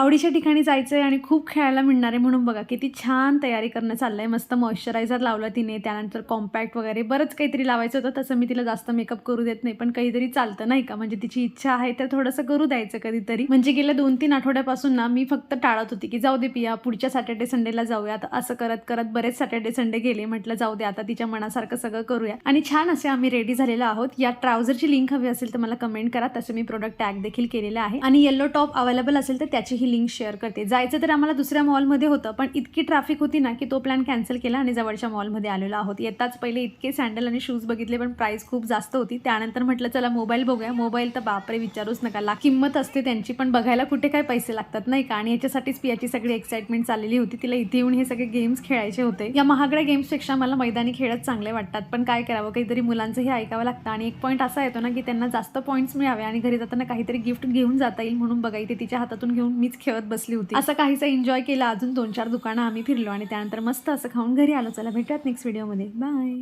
आवडीच्या ठिकाणी जायचं आहे आणि खूप खेळायला मिळणार आहे म्हणून बघा किती छान तयारी करणं चाललंय. मस्त मॉइश्चरायझर लावलं तिने त्यानंतर कॉम्पॅक्ट वगैरे बरंच काहीतरी लावायचं होतं. तसं मी तिला जास्त मेकअप करू देत नाही पण काहीतरी चालतं नाही का? म्हणजे तिची इच्छा आहे तर थोडंसं करू द्यायचं कधीतरी. म्हणजे गेल्या दोन तीन आठवड्यापासून ना मी फक्त टाळत होती की जाऊ दे पिया पुढच्या सॅटर्डे संडेला जाऊया आता असं करत करत बरेच सॅटर्डे संडे गेले. म्हटलं जाऊ दे आता तिच्या मनासारखं सगळं करूया. आणि छान असे आम्ही रेडी झालेलो आहोत. या ट्राउझरची लिंक हवी असेल तर मला कमेंट करा. तसं मी प्रोडक्ट टॅग देखील केलेलं आहे. आणि येलो टॉप अवेलेबल असेल तर त्याचीही लिंक शेअर करते. जायचं तर आम्हाला दुसऱ्या मॉलमध्ये होतं पण इतकी ट्रॅफिक होती ना की तो प्लॅन कॅन्सल केला आणि जवळच्या मॉलमध्ये आलेलो आहोत. येताच पहिले इतके सँडल आणि शूज बघितले पण प्राईस खूप जास्त होती. त्यानंतर म्हटलं चला मोबाईल बघूया. मोबाईल तर बापरे विचारूच नका. ला किंमत असते त्यांची पण बघायला कुठे काय पैसे लागतात नाही का? आणि याच्यासाठीच पियाची सगळी एक्साइटमेंट चाललेली होती. तिला इथे येऊन हे सगळे गेम्स खेळायचे होते. या महागड्या गेम्सपेक्षा मला मैदानी खेळच चांगले वाटतात. पण काय करावं? काहीतरी मुलांचंही ऐकावं लागतं. आणि एक पॉईंट असा येतो ना की त्यांना जास्त पॉईंट्स मिळावे आणि घरी जाताना काहीतरी गिफ्ट घेऊन जाता येईल म्हणून बघा इथे तिच्या हातातून घेऊन मीच खेळत बसली होती. असं काहीसा एन्जॉय केला. अजून दोन चार दुकानं आम्ही फिरलो आणि त्यानंतर मस्त असं खाऊन घरी आलो. चला भेटूयात नेक्स्ट व्हिडिओमध्ये बाय